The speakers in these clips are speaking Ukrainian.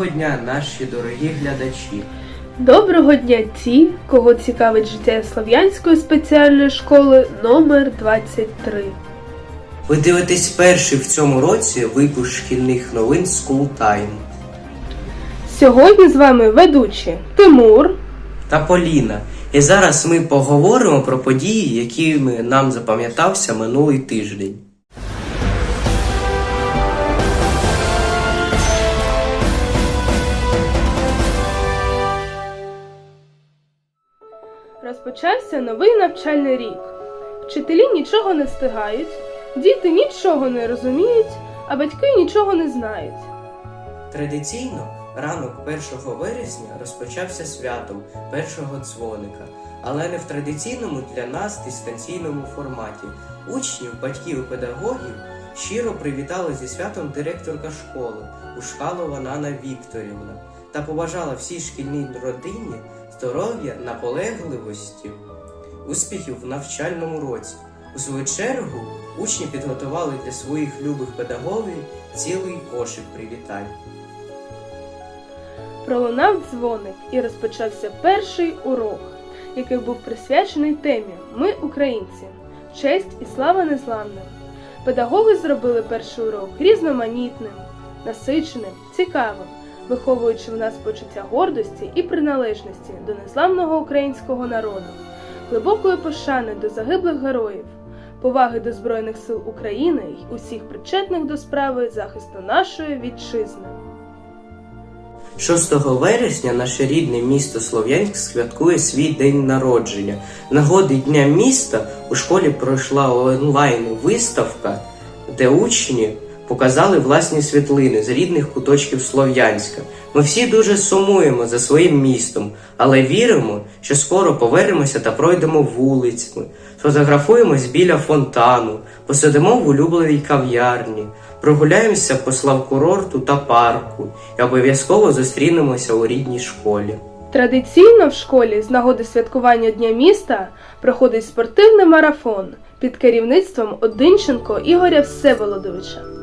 Доброго дня, наші дорогі глядачі! Доброго дня ті, кого цікавить життя Слов'янської спеціальної школи номер 23. Ви дивитесь перший в цьому році випуск шкільних новин School Time. Сьогодні з вами ведучі Тимур, та Поліна. І зараз ми поговоримо про події, якими нам запам'ятався минулий тиждень. Розпочався новий навчальний рік. Вчителі нічого не встигають, діти нічого не розуміють, а батьки нічого не знають. Традиційно ранок 1 вересня розпочався святом першого дзвоника, але не в традиційному для нас дистанційному форматі. Учнів, батьків і педагогів щиро привітала зі святом директорка школи Ушкалова Нана Вікторівна та побажала всій шкільній родині здоров'я, наполегливості, успіхів в навчальному році. У свою чергу учні підготували для своїх любих педагогів цілий кошик привітань. Пролунав дзвоник і розпочався перший урок, який був присвячений темі Ми українці, честь і слава незламним. Педагоги зробили перший урок різноманітним, насиченим, цікавим, виховуючи в нас почуття гордості і приналежності до незламного українського народу, глибокої пошани до загиблих героїв, поваги до Збройних сил України й усіх причетних до справи захисту нашої вітчизни. 6 вересня наше рідне місто Слов'янськ святкує свій день народження. Нагоди Дня міста у школі пройшла онлайн-виставка, де учні показали власні світлини з рідних куточків Слов'янська. Ми всі дуже сумуємо за своїм містом, але віримо, що скоро повернемося та пройдемо вулицями, сфотографуємось біля фонтану, посидимо в улюбленій кав'ярні, прогуляємося по славкурорту та парку і обов'язково зустрінемося у рідній школі. Традиційно в школі з нагоди святкування Дня міста проходить спортивний марафон під керівництвом Одинченко Ігоря Всеволодовича.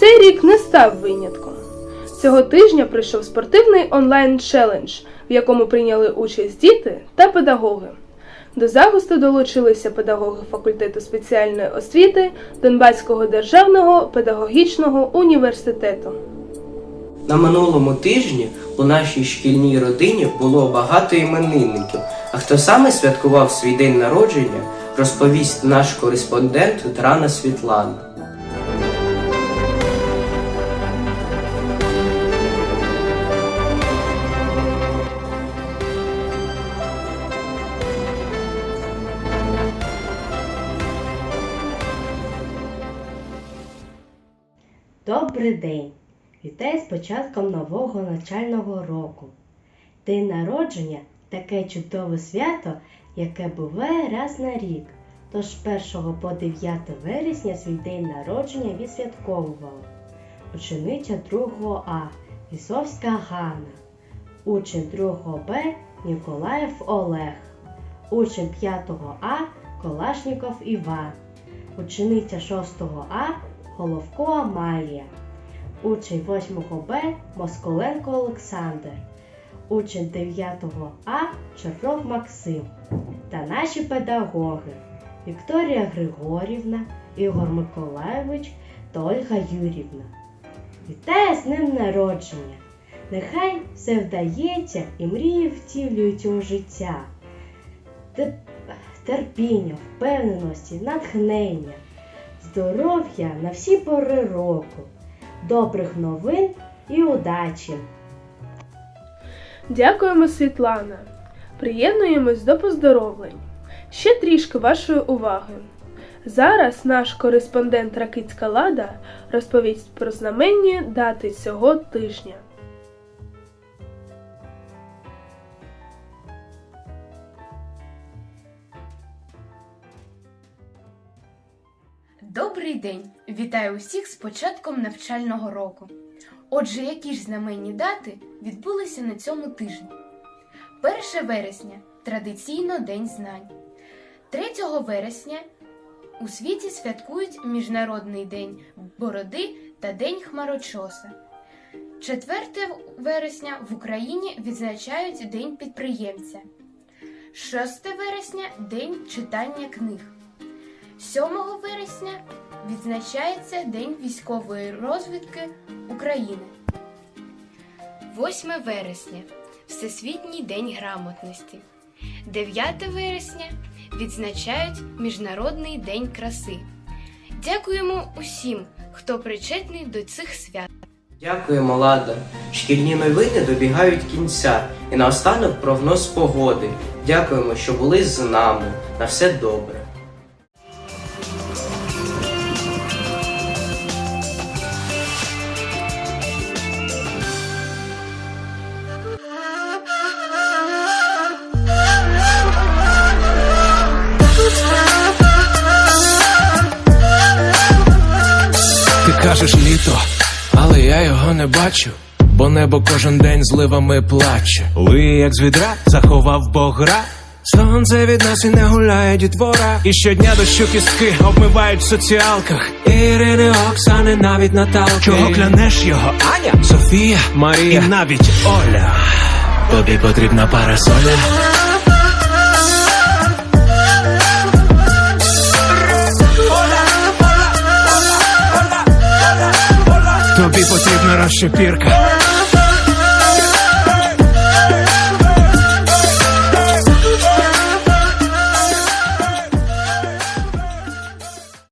Цей рік не став винятком. Цього тижня пройшов спортивний онлайн-челендж, в якому прийняли участь діти та педагоги. До захисту долучилися педагоги факультету спеціальної освіти Донбаського державного педагогічного університету. На минулому тижні у нашій шкільній родині було багато іменинників. А хто саме святкував свій день народження, розповість наш кореспондент Трана Світлана. Добрий день! Вітаю з початком нового навчального року. День народження таке чудове свято, яке буває раз на рік. Тож з 1 по 9 вересня свій день народження відсвятковували. Учениця 2 А Лісовська Ганна, учень 2 Б Ніколаєв Олег, учень 5 А Калашніков Іван, учениця 6 А Головко Амалія, учень 8 Б Москаленко Олександр, учень 9 А Шафров Максим та наші педагоги Вікторія Григорівна, Ігор Миколайович та Ольга Юрівна. Вітаю з ним народження! Нехай все вдається і мрії втілюють у життя. Терпіння, впевненості, натхнення здоров'я на всі пори року, добрих новин і удачі! Дякуємо, Світлана. Приєднуємось до поздоровлень. Ще трішки вашої уваги. Зараз наш кореспондент Ракицька Лада розповість про знаменні дати цього тижня. День! Вітаю усіх з початком навчального року. Отже, які ж знаменні дати відбулися на цьому тижні? 1 вересня традиційно День знань. 3 вересня у світі святкують Міжнародний день бороди та День хмарочоса. 4 вересня в Україні відзначають День підприємця. 6 вересня День читання книг. 7 вересня відзначається День військової розвідки України. 8 вересня Всесвітній день грамотності. 9 вересня відзначають Міжнародний день краси. Дякуємо усім, хто причетний до цих свят. Дякуємо, Лада. Шкільні новини добігають кінця. І наостанок прогноз погоди. Дякуємо, що були з нами. На все добре. Кажеш літо, але я його не бачу, бо небо кожен день зливами плаче. Ли, як з відра, заховав богра. Сонце від нас і не гуляє дітвора. І щодня дощу кістки обмивають в соціалках. Ірини, Оксани, навіть Наталки. Чого клянеш його, Аня? Софія, Марія і навіть Оля. Тобі потрібна парасоля. Потрібна розшепірка.